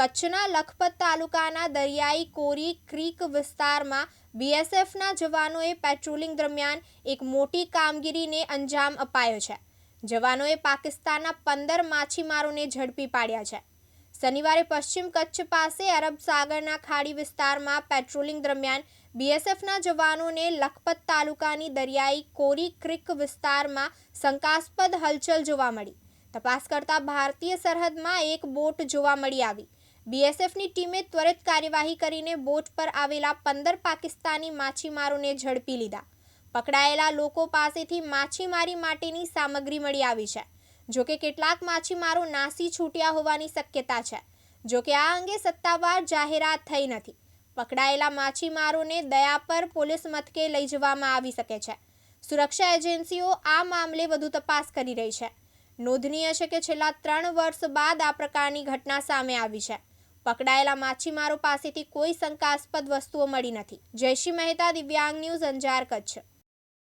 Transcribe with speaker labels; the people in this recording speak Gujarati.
Speaker 1: કચ્છના લખપત તાલુકાના દરિયાઈ કોરી ક્રીક વિસ્તારમાં બીએસએફના જવાનોએ પેટ્રોલિંગ દરમિયાન એક મોટી કામગીરીને અંજામ અપાયો છે. જવાનોએ પાકિસ્તાનના પંદર માછીમારોને ઝડપી પાડ્યા છે. શનિવારે પશ્ચિમ કચ્છ પાસે અરબ સાગરના ખાડી વિસ્તારમાં પેટ્રોલિંગ દરમિયાન બીએસએફના જવાનોને લખપત તાલુકાની દરિયાઈ કોરી ક્રીક વિસ્તારમાં શંકાસ્પદ હલચલ જોવા મળી. તપાસ કરતા ભારતીય સરહદમાં એક બોટ જોવા મળી આવી. બીએસએફની ટીમે ત્વરિત કાર્યવાહી કરીને બોટ પર આવેલા પંદર પાકિસ્તાની માછીમારોને ઝડપી લીધા. પકડાયેલા લોકો પાસેથી માછીમારી માટેની સામગ્રી મળી આવી છે, જોકે કેટલાક માછીમારો નાસી છૂટ્યા હોવાની શક્યતા છે. જોકે આ અંગે સત્તાવાર જાહેરાત થઈ નથી. પકડાયેલા માછીમારોને દયાપર પોલીસ મથકે લઈ જવામાં આવી શકે છે. સુરક્ષા એજન્સીઓ આ મામલે વધુ તપાસ કરી રહી છે. નોંધનીય છે કે છેલ્લા ત્રણ વર્ષ બાદ આ પ્રકારની ઘટના સામે આવી છે. પકડાયેલા માછીમારો પાસેથી કોઈ શંકાસ્પદ વસ્તુઓ મળી નથી. જયશ્રી મહેતા દિવ્યાંગ ન્યૂઝ અંજાર કચ્છ.